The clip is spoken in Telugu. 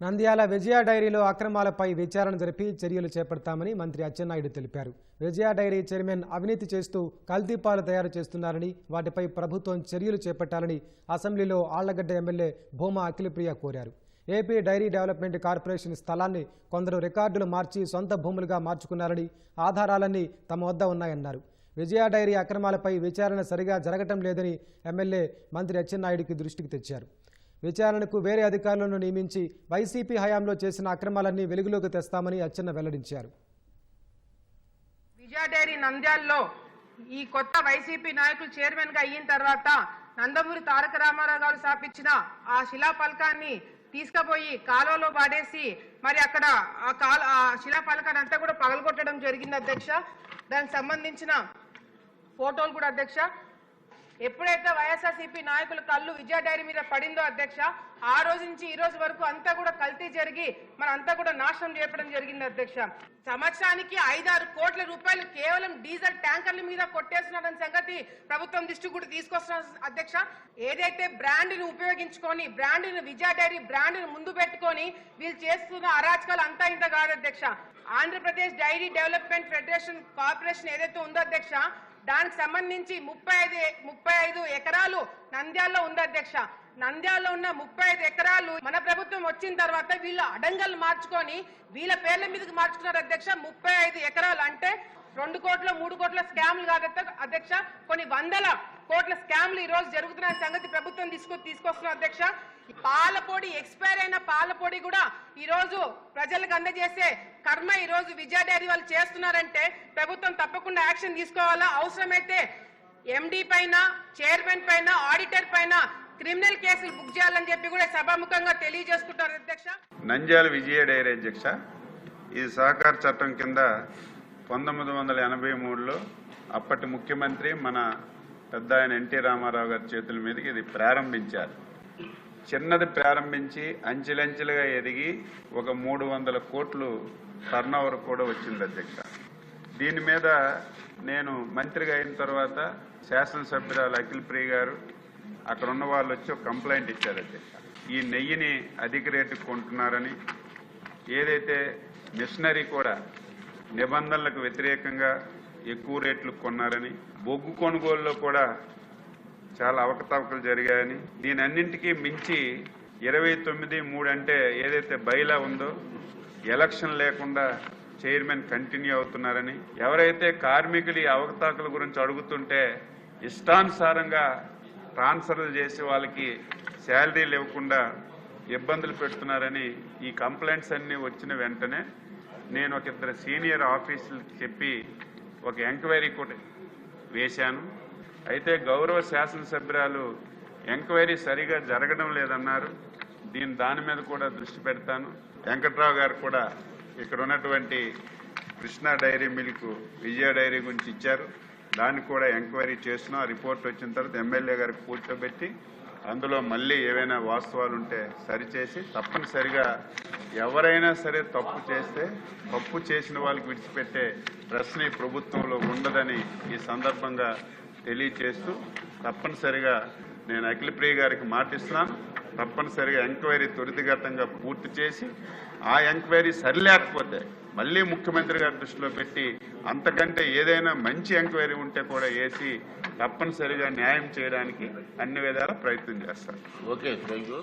నంద్యాల విజయ డైరీలో అక్రమాలపై విచారణ జరిపి చర్యలు చేపడతామని మంత్రి అచ్చెన్నాయుడు తెలిపారు. విజయ డైరీ చైర్మన్ అవినీతి చేస్తూ కల్తీపాలు తయారు చేస్తున్నారని వాటిపై ప్రభుత్వం చర్యలు చేపట్టాలని అసెంబ్లీలో ఆళ్ళగడ్డ ఎమ్మెల్యే భూమా అఖిలప్రియ కోరారు. ఏపీ డైరీ డెవలప్మెంట్ కార్పొరేషన్ స్థలాన్ని కొందరు రికార్డులు మార్చి సొంత భూములుగా మార్చుకున్నారని ఆధారాలన్నీ తమ వద్ద ఉన్నాయన్నారు. విజయ డైరీ అక్రమాలపై విచారణ సరిగా జరగటం లేదని ఎమ్మెల్యే మంత్రి అచ్చెన్నాయుడికి దృష్టికి తెచ్చారు. విచారణకు వేరే అధికారులను నియమించి వైసీపీ హయాంలో చేసిన అక్రమాలన్నీ వెలుగులోకి తెస్తామని అచ్చెన్న వెల్లడించారు. విజయ నంద్యాల్లో ఈ కొత్త వైసీపీ నాయకులు చైర్మన్గా అయిన తర్వాత నందమూరి తారక రామారావు గారు స్థాపించిన ఆ శిలాఫలకాన్ని తీసుకుపోయి కాలువలో పాడేసి మరి అక్కడ ఆ కాల ఆ శిలాఫలకాన్ని అంతా కూడా పగలగొట్టడం జరిగింది అధ్యక్ష. దానికి సంబంధించిన ఫోటోలు కూడా అధ్యక్ష. ఎప్పుడైతే వైఎస్ఆర్సీపీ నాయకుల కళ్ళు విజయ డైరీ మీద పడిందో అధ్యక్ష ఆ రోజు నుంచి ఈ రోజు వరకు అంతా కూడా కల్తీ జరిగి మన అంతా కూడా నాశనం చేయడం జరిగింది అధ్యక్ష. సంవత్సరానికి ఐదారు కోట్ల రూపాయలు కేవలం డీజిల్ ట్యాంకర్ల మీద కొట్టేస్తున్నారన్న సంగతి ప్రభుత్వం దృష్టి కూడా తీసుకొస్తున్న అధ్యక్ష. ఏదైతే బ్రాండ్ని ఉపయోగించుకొని బ్రాండ్ని విజయ డైరీ బ్రాండ్ని ముందు పెట్టుకొని వీళ్ళు చేస్తున్న అరాచకాలు అంతా ఇంత కాదు అధ్యక్ష. Andhra Pradesh dairy development federation corporation ఏదైతే ఉందో అధ్యక్ష దానికి సంబంధించి ముప్పై ఐదు ముప్పై ఐదు ఎకరాలు నంద్యాలలో ఉంది అధ్యక్ష. నంద్యాలలో ఉన్న ముప్పై ఐదు ఎకరాలు మన ప్రభుత్వం వచ్చిన తర్వాత వీళ్ళు అడంగలు మార్చుకొని వీళ్ళ పేర్ల మీదకి మార్చుకున్నారు అధ్యక్ష. ముప్పై ఐదు ఎకరాలు అంటే రెండు కోట్ల మూడు కోట్ల స్కామ్లు కాదు అధ్యక్ష. కొన్ని వందల కోట్ల స్కామ్లు ఈ రోజు జరుగుతున్న సంగతి ప్రభుత్వం తీసుకు తీసుకొస్తున్న అధ్యక్ష. ఈ పాల పొడి ఎక్స్పైర్ అయిన పాల పొడి కూడా ఈ రోజు ప్రజలకు అందజేసే కర్మ ఈ రోజు విజయ డైరీ వాళ్ళు చేస్తున్నారంటే ప్రభుత్వం తప్పకుండా యాక్షన్ తీసుకోవాలా? అవసరమైతే ఎండి పైన చైర్మన్ పైన ఆడిటర్ పైన క్రిమినల్ కేసులు బుక్ చేయాలని చెప్పి కూడా సభాముఖంగా తెలియజేసుకుంటారు అధ్యక్ష. నంద్యాల విజయ డైరీ అధ్యక్ష ఈ సహకార చట్టం కింద పంతొమ్మిది వందల ఎనభై మూడులో అప్పటి ముఖ్యమంత్రి మన పెద్ద ఆయన ఎన్టీ రామారావు గారి చేతుల మీదకి ఇది ప్రారంభించారు. చిన్నది ప్రారంభించి అంచెలంచెలుగా ఎదిగి ఒక మూడు వందల కోట్లు టర్నోవర్ కూడా వచ్చింది అధ్యక్ష. దీని మీద నేను మంత్రిగా అయిన తర్వాత శాసనసభ్యురాలు అఖిల్ ప్రియ గారు అక్కడ ఉన్న వాళ్ళు వచ్చి ఒక కంప్లైంట్ ఇచ్చారు అధ్యక్ష. ఈ నెయ్యిని అధిక రేటుకు కొంటున్నారని ఏదైతే మిషనరీ కూడా నిబంధనలకు వ్యతిరేకంగా ఎక్కువ రేట్లు కొన్నారని బొగ్గు కొనుగోలులో కూడా చాలా అవకతవకలు జరిగాయని. దీని అన్నింటికీ మించి ఇరవై తొమ్మిది మూడు అంటే ఏదైతే బయలా ఉందో ఎలక్షన్ లేకుండా చైర్మన్ కంటిన్యూ అవుతున్నారని. ఎవరైతే కార్మికులు ఈ అవకతవకల గురించి అడుగుతుంటే ఇష్టానుసారంగా ట్రాన్స్ఫర్లు చేసి వాళ్ళకి శాలరీలు ఇవ్వకుండా ఇబ్బందులు పెడుతున్నారని ఈ కంప్లైంట్స్ అన్నీ వచ్చిన వెంటనే నేను ఒక ఇద్దరు సీనియర్ ఆఫీసులకు చెప్పి ఒక ఎంక్వైరీ కూడా వేశాను. అయితే గౌరవ శాసనసభ్యురాలు ఎంక్వైరీ సరిగా జరగడం లేదన్నారు. దీని దాని మీద కూడా దృష్టి పెడతాను. వెంకట్రావు గారు కూడా ఇక్కడ ఉన్నటువంటి Krishna dairy milk Vijaya dairy గురించి ఇచ్చారు. దాన్ని కూడా ఎంక్వైరీ చేస్తున్నాం. ఆ రిపోర్ట్ వచ్చిన తర్వాత ఎమ్మెల్యే గారికి కూర్చోబెట్టి అందులో మళ్ళీ ఏవైనా వాస్తవాలు ఉంటే సరిచేసి తప్పనిసరిగా ఎవరైనా సరే తప్పు చేస్తే తప్పు చేసిన వాళ్ళకి విడిచిపెట్టే ప్రశ్న ఈ ప్రభుత్వంలో ఉండదని ఈ సందర్భంగా తెలియచేస్తూ తప్పనిసరిగా నేను అఖిల ప్రియ గారికి మాటిస్తున్నాను. తప్పనిసరిగా ఎంక్వైరీ త్వరితగతంగా పూర్తి చేసి ఆ ఎంక్వైరీ సరిలేకపోతే మళ్ళీ ముఖ్యమంత్రి గారి దృష్టిలో పెట్టి అంతకంటే ఏదైనా మంచి ఎంక్వైరీ ఉంటే కూడా వేసి తప్పనిసరిగా న్యాయం చేయడానికి అన్ని విధాల ప్రయత్నం చేస్తారు ఓకే థ్యాంక్ యూ.